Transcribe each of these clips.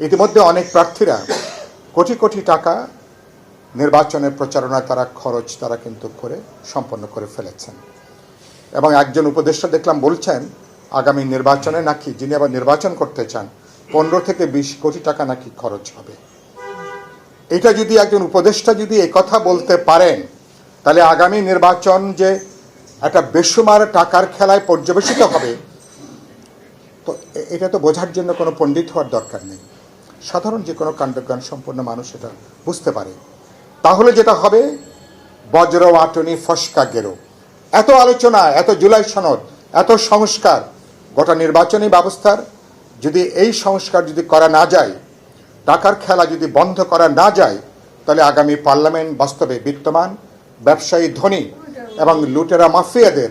ইতিমধ্যে অনেক প্রার্থীরা কোটি কোটি টাকা নির্বাচনের প্রচারণায় তারা খরচ তারা কিন্তু করে, সম্পন্ন করে ফেলেছেন। এবং একজন উপদেষ্টা দেখলাম বলছেন, আগামী নির্বাচনে নাকি যিনি আবার নির্বাচন করতে চান, পনেরো থেকে বিশ কোটি টাকা নাকি খরচ হবে। এটা যদি একজন উপদেষ্টা যদি কথা বলতে পারেন, তাহলে আগামী নির্বাচন যে একটা বেসুমার টাকার খেলায় পর্যবেসিত হবে, তো এটা তো বোঝার জন্য কোনো পণ্ডিত হওয়ার দরকার নেই। সাধারণ যে কোনো কাণ্ডজ্ঞান সম্পন্ন মানুষ এটা বুঝতে পারে। তাহলে যেটা হবে, বজ্র, আটনি, ফসকা, গেরো। এত আলোচনা, এত জুলাই সনদ, এত সংস্কার, গোটা নির্বাচনী ব্যবস্থার যদি এই সংস্কার যদি করা না যায় টাকার খেলা যদি বন্ধ করা না যায়, তাহলে আগামী পার্লামেন্ট বাস্তবে বিত্তমান ব্যবসায়ী ধনী এবং লুটেরা মাফিয়াদের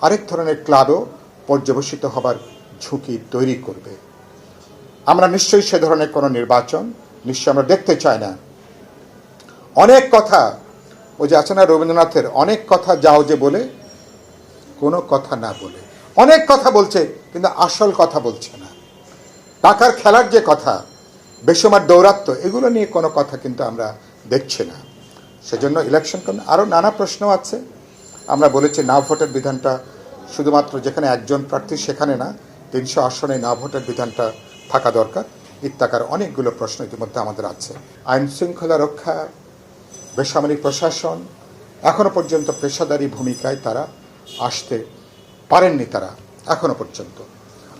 আরেক ধরনের ক্লাবও পর্যবসিত হবার ঝুঁকি তৈরি করবে। আমরা নিশ্চয়ই সে ধরনের কোনো নির্বাচন নিশ্চয়ই আমরা দেখতে চাই না। অনেক কথা, ওই যে আছে না রবীন্দ্রনাথের, অনেক কথা যাও যে বলে, কোনো কথা না বলে। অনেক কথা বলছে, কিন্তু আসল কথা বলছে না। টাকার খেলার যে কথা, বেসমার দৌরাত্ম এগুলো নিয়ে কোনো কথা কিন্তু আমরা দেখছি না। সেজন্য ইলেকশন কমিশন আরও নানা প্রশ্ন আছে। আমরা বলেছি না ভোটের বিধানটা শুধুমাত্র যেখানে একজন প্রার্থী সেখানে না, তিনশো আসনে না ভোটের বিধানটা থাকা দরকার। ইত্যাকার অনেকগুলো প্রশ্ন ইতিমধ্যে আমাদের আছে। আইন শৃঙ্খলা রক্ষা, বেসামরিক প্রশাসন, এখনও পর্যন্ত পেশাদারি ভূমিকায় তারা আসতে পারেননি তারা, এখনও পর্যন্ত।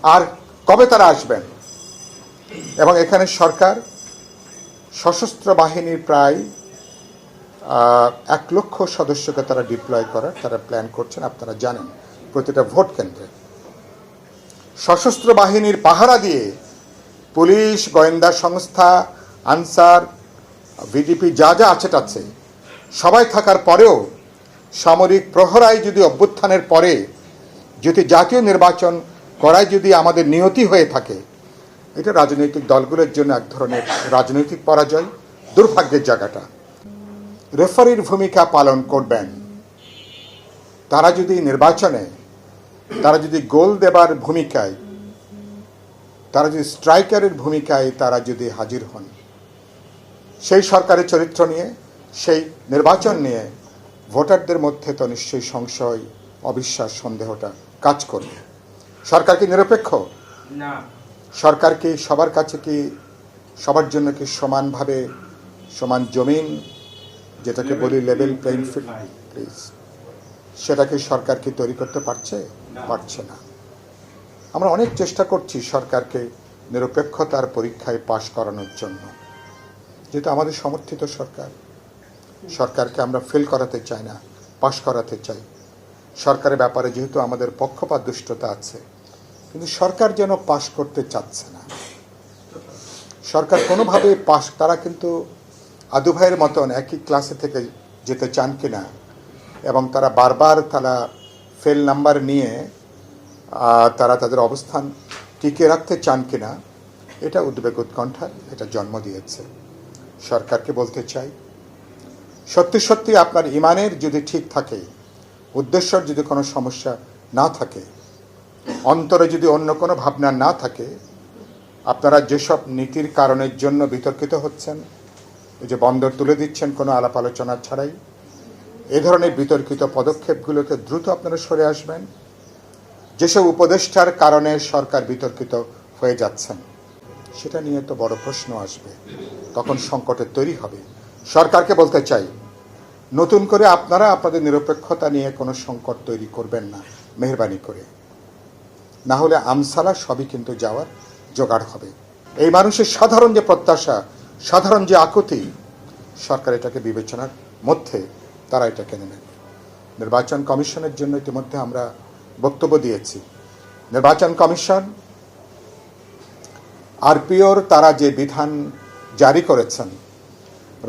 আর কবে তারা আসবেন? এবং এখানে সরকার সশস্ত্র বাহিনীর প্রায় এক লক্ষ সদস্যকে তারা ডিপ্লয় করার তারা প্ল্যান করছেন, আপনারা জানেন। প্রতিটা ভোট কেন্দ্রে। সশস্ত্র বাহিনীর পাহারা দিয়ে পুলিশ, গোয়েন্দা সংস্থা, আনসার, ভিডিপি, যা যা আছে টাছে সবাই থাকার পরেও সামরিক প্রহরায় যদি অভ্যুত্থানের পরে যদি জাতীয় নির্বাচন করায় যদি আমাদের নিয়তি হয়ে থাকে, এটা রাজনৈতিক দলগুলোর জন্য এক ধরনের রাজনৈতিক পরাজয়, দুর্ভাগ্যের জায়গাটা। রেফারির ভূমিকা পালন করবেন। তারা যদি নির্বাচনে, তারা যদি গোল দেবার ভূমিকায় তারা যদি স্ট্রাইকারের ভূমিকায় তারা যদি হাজির হন সেই সরকারের চরিত্র নিয়ে সেই নির্বাচন নিয়ে ভোটারদের মধ্যে তো নিশ্চয়ই সংশয় অবিশ্বাস সন্দেহটা কাজ করবে। সরকার কি নিরপেক্ষ? না। সরকার কি সবার কাছে কি সবার জন্য কি সমানভাবে সমান জমিন যেটাকে বলি লেভেল প্লেইং ফিল্ড প্লিজ সেটা কি সরকার কি তৈরি করতে পারছে? পারছে না। আমরা অনেক চেষ্টা করছি সরকারকে নিরপেক্ষতার পরীক্ষায় পাশ করানোর জন্য। যেহেতু আমাদের সমর্থিত সরকার। সরকারকে আমরা ফেল করাতে চাই না পাশ করাতে চাই। সরকারের ব্যাপারে যেহেতু আমাদের পক্ষপাত দুষ্টতা আছে, কিন্তু সরকার যেন পাশ করতে চাচ্ছে না। সরকার কোনোভাবে পাশ তারা কিন্তু আদু ভাইয়ের মতন একই ক্লাসে থেকে যেতে চান কিনা, এবং তারা বারবার তারা ফেল নাম্বার নিয়ে তারা তাদের অবস্থান টিকিয়ে রাখতে চান কিনা, এটা উদ্বেগ উৎকণ্ঠার এটা জন্ম দিয়েছে। সরকারকে বলতে চাই, সত্যি সত্যি আপনার ইমানের যদি ঠিক থাকে, উদ্দেশ্যর যদি কোনো সমস্যা না থাকে, অন্তরে যদি অন্য কোনো ভাবনা না থাকে, আপনারা যেসব নীতির কারণের জন্য বিতর্কিত হচ্ছেন যে বন্দর তুলে দিচ্ছেন কোনো আলাপ আলোচনা ছাড়াই, এ ধরনের বিতর্কিত পদক্ষেপগুলোকে দ্রুত আপনারা সরে আসবেন। যেসব উপদেষ্টার কারণে সরকার বিতর্কিত হয়ে যাচ্ছেন, সেটা নিয়ে তো বড় প্রশ্ন আসবে। তখন সংকটের তৈরি হবে। সরকারকে বলতে চাই, নতুন করে আপনারা আপনাদের নিরপেক্ষতা নিয়ে কোনো সংকট তৈরি করবেন না, মেহরবানি করে। না হলে আমসালা সবই কিন্তু যাওয়ার জোগাড় হবে। এই মানুষের সাধারণ যে প্রত্যাশা, সাধারণ যে আকুতি, সরকার এটাকে বিবেচনার মধ্যে তারা এটাকে নেবেন নির্বাচন কমিশনের জন্য ইতিমধ্যে আমরা বক্তব্য দিয়েছি। নির্বাচন কমিশন, আরপিওর তারা যে বিধান জারি করেছেন,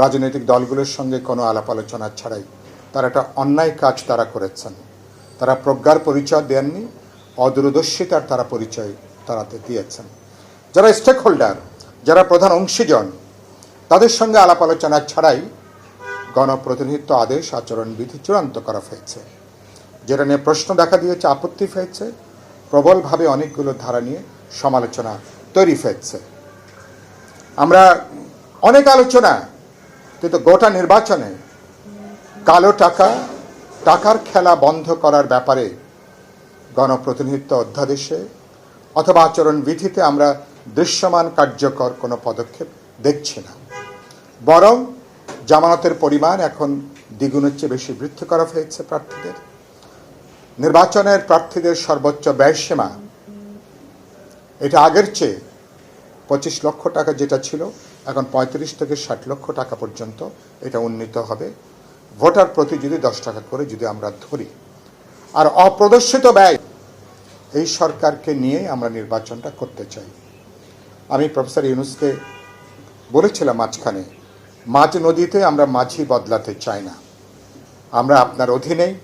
রাজনৈতিক দলগুলোর সঙ্গে কোনো আলাপ আলোচনা ছাড়াই, তারা একটা অন্যায় কাজ তারা করেছেন। তারা প্রজ্ঞার পরিচয় দেননি, অদূরদর্শিতার তারা পরিচয় তারাতে দিয়েছেন। যারা স্টেক হোল্ডার যারা প্রধান অংশীজন, তাদের সঙ্গে আলাপ আলোচনা ছাড়াই গণপ্রতিনিধিত্ব আদেশ আচরণবিধি চূড়ান্ত করা হয়েছে। যেটা নিয়ে প্রশ্ন দেখা দিয়েছে, আপত্তি হয়েছে প্রবলভাবে অনেকগুলো ধারা নিয়ে সমালোচনা তৈরি হয়েছে আমরা অনেক আলোচনা, কিন্তু গোটা নির্বাচনে কালো টাকা, টাকার খেলা বন্ধ করার ব্যাপারে গণপ্রতিনিধিত্ব অধ্যাদেশে অথবা আচরণ বিধিতে আমরা দৃশ্যমান কার্যকর কোনো পদক্ষেপ দেখছি না। বরং জামানতের পরিমাণ এখন দ্বিগুণের চেয়ে বেশি বৃদ্ধি করা হয়েছে প্রার্থীদের। নির্বাচনের প্রার্থীদের সর্বোচ্চ ব্যয়সীমা এটা আগের চেয়ে পঁচিশ লক্ষ টাকা যেটা ছিল, এখন পঁয়ত্রিশ থেকে ষাট লক্ষ টাকা পর্যন্ত এটা উন্নীত হবে। ভোটার প্রতি যদি দশ টাকা করে যদি আমরা ধরি, আর অপ্রদর্শিত ব্যয়, এই সরকারকে নিয়ে আমরা নির্বাচনটা করতে চাই। আমি প্রফেসর ইউনুসকে বলেছিলাম মাঝখানে, মাঝ নদীতে আমরা মাঝি বদলাতে চাই না। আমরা আপনার অধীনেই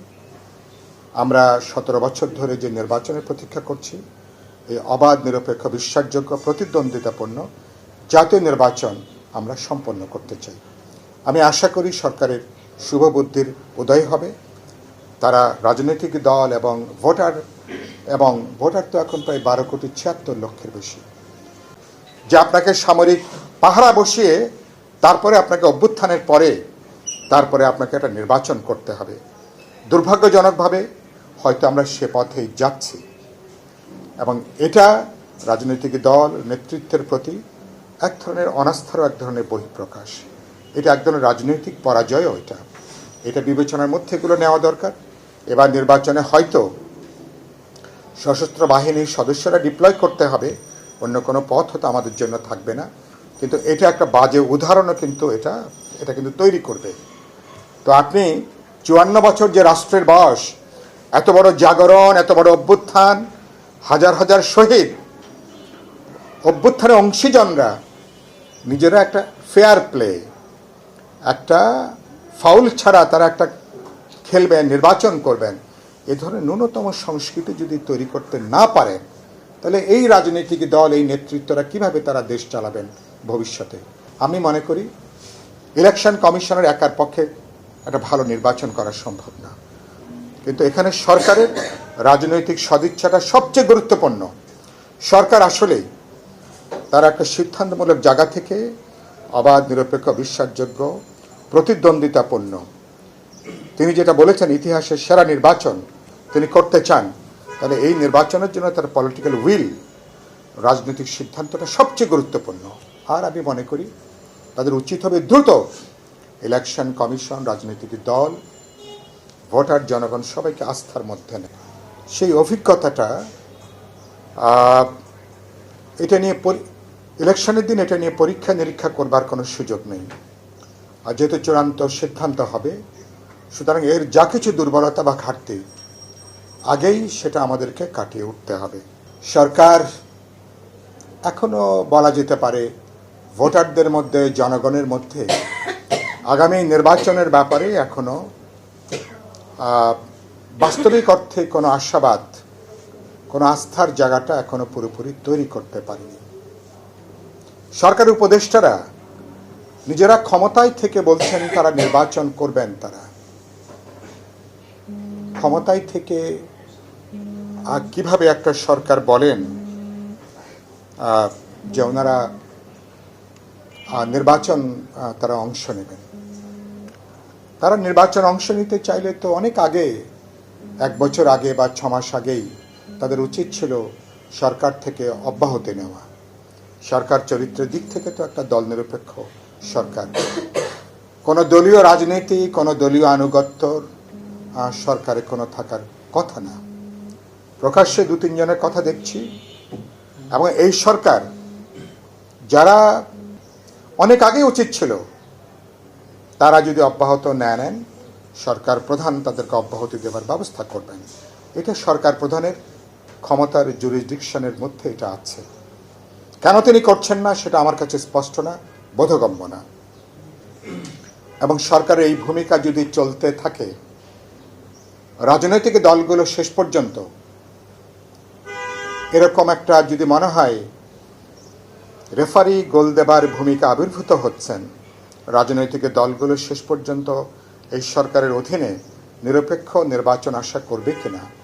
আমরা সতেরো বছর ধরে যে নির্বাচনের প্রতীক্ষা করছি, এই অবাধ, নিরপেক্ষ, বিশ্বাসযোগ্য, প্রতিদ্বন্দ্বিতাপূর্ণ জাতীয় নির্বাচন আমরা সম্পন্ন করতে চাই। আমি আশা করি সরকারের শুভ বুদ্ধির উদয় হবে। তারা রাজনৈতিক দল এবং ভোটার এবং ভোটার তো এখন প্রায় বারো কোটি ছিয়াত্তর লক্ষের বেশি। যে আপনাকে সামরিক পাহারা বসিয়ে তারপরে আপনাকে অভ্যুত্থানের পরে তারপরে আপনাকে একটা নির্বাচন করতে হবে। দুর্ভাগ্যজনকভাবে হয়তো আমরা সে পথেই যাচ্ছি। এবং এটা রাজনৈতিক দল, নেতৃত্বের প্রতি এক ধরনের অনাস্থারও এক ধরনের বহিঃপ্রকাশ। এটা এক ধরনের রাজনৈতিক পরাজয়ও এটা। এটা বিবেচনার মধ্যে এগুলো নেওয়া দরকার। এবার নির্বাচনে হয়তো সশস্ত্র বাহিনীর সদস্যরা ডিপ্লয় করতে হবে। অন্য কোনো পথ হয়তো আমাদের জন্য থাকবে না। কিন্তু এটা একটা বাজে উদাহরণও কিন্তু এটা এটা কিন্তু তৈরি করবে। তো আপনি চুয়ান্ন বছর যে রাষ্ট্রের বয়স এত বড় জাগরণ, এত বড় অভ্যুত্থান, হাজার হাজার শহীদ। অভ্যুত্থানের অংশীজনরা নিজেরা একটা ফেয়ার প্লে একটা ফাউল ছাড়া তারা একটা খেলবেন, নির্বাচন করবেন। এ ধরনের ন্যূনতম সংস্কৃতি যদি তৈরি করতে না পারেন তাহলে এই রাজনৈতিক দল, এই নেতৃত্বরা কীভাবে তারা দেশ চালাবেন ভবিষ্যতে? আমি মনে করি ইলেকশন কমিশনের একার পক্ষে একটা ভালো নির্বাচন করা সম্ভব না। কিন্তু এখানে সরকারের রাজনৈতিক সদিচ্ছাটা সবচেয়ে গুরুত্বপূর্ণ। সরকার আসলেই তার একটা সিদ্ধান্তমূলক জায়গা থেকে অবাধ, নিরপেক্ষ, বিশ্বাসযোগ্য, প্রতিদ্বন্দ্বিতাপূর্ণ। তিনি যেটা বলেছেন, ইতিহাসের সেরা নির্বাচন তিনি করতে চান, তাহলে এই নির্বাচনের জন্য তার পলিটিক্যাল উইল রাজনৈতিক সিদ্ধান্তটা সবচেয়ে গুরুত্বপূর্ণ। আর আমি মনে করি, তাদের উচিত হবে দ্রুত ইলেকশন কমিশন রাজনৈতিক দল ভোটার জনগণ সবাইকে আস্থার মধ্যে নেয়। সেই অভিজ্ঞতাটা এটা নিয়ে ইলেকশনের দিন এটা নিয়ে পরীক্ষা নিরীক্ষা করবার কোনো সুযোগ নেই। আর যেহেতু চূড়ান্ত সিদ্ধান্ত হবে সুতরাং এর যা কিছু দুর্বলতা বা ঘাটতি আগেই সেটা আমাদেরকে কাটিয়ে উঠতে হবে। সরকার এখনও বলা যেতে পারে ভোটারদের মধ্যে জনগণের মধ্যে আগামী নির্বাচনের ব্যাপারে এখনও আহ, বাস্তবিক অর্থে কোনো আশাবাদ, কোনো আস্থার জায়গাটা এখনও পুরোপুরি তৈরি করতে পারেনি। সরকারি উপদেষ্টারা নিজেরা ক্ষমতায় থেকে বলছেন তারা নির্বাচন করবেন তারা। ক্ষমতায় থেকে কীভাবে একটা সরকার বলেন যে ওনারা নির্বাচন তারা অংশ নেবেন। তারা নির্বাচন অংশ নিতে চাইলে তো অনেক আগে, এক বছর আগে বা ছ মাস আগেই তাদের উচিত ছিল সরকার থেকে অব্যাহতি নেওয়া। সরকার চরিত্রের দিক থেকে তো একটা দল নিরপেক্ষ সরকার। কোনো দলীয় রাজনীতি, কোনো দলীয় আনুগত্যর সরকারে কোনো থাকার কথা না। প্রকাশ্যে দু তিনজনের কথা দেখছি। এবং এই সরকার যারা অনেক আগে উচিত ছিল তারা যদি অব্যাহত না নেন, সরকার প্রধান তাদেরকে অব্যাহতি দেওয়ার ব্যবস্থা করবেন। এটা সরকার প্রধানের ক্ষমতার জুরিসডিকশনের মধ্যে এটা আছে। কেন তিনি করছেন না সেটা আমার কাছে স্পষ্ট না, বোধগম্য না। এবং সরকারের এই ভূমিকা যদি চলতে থাকে, রাজনৈতিক দলগুলো শেষ পর্যন্ত এরকম একটা যদি মনে হয়, রেফারি গোল দেবার ভূমিকা আবির্ভূত হচ্ছেন রাজনৈতিক দলগুলো শেষ পর্যন্ত এই সরকারের অধীনে নিরপেক্ষ নির্বাচন আশা করবে কিনা?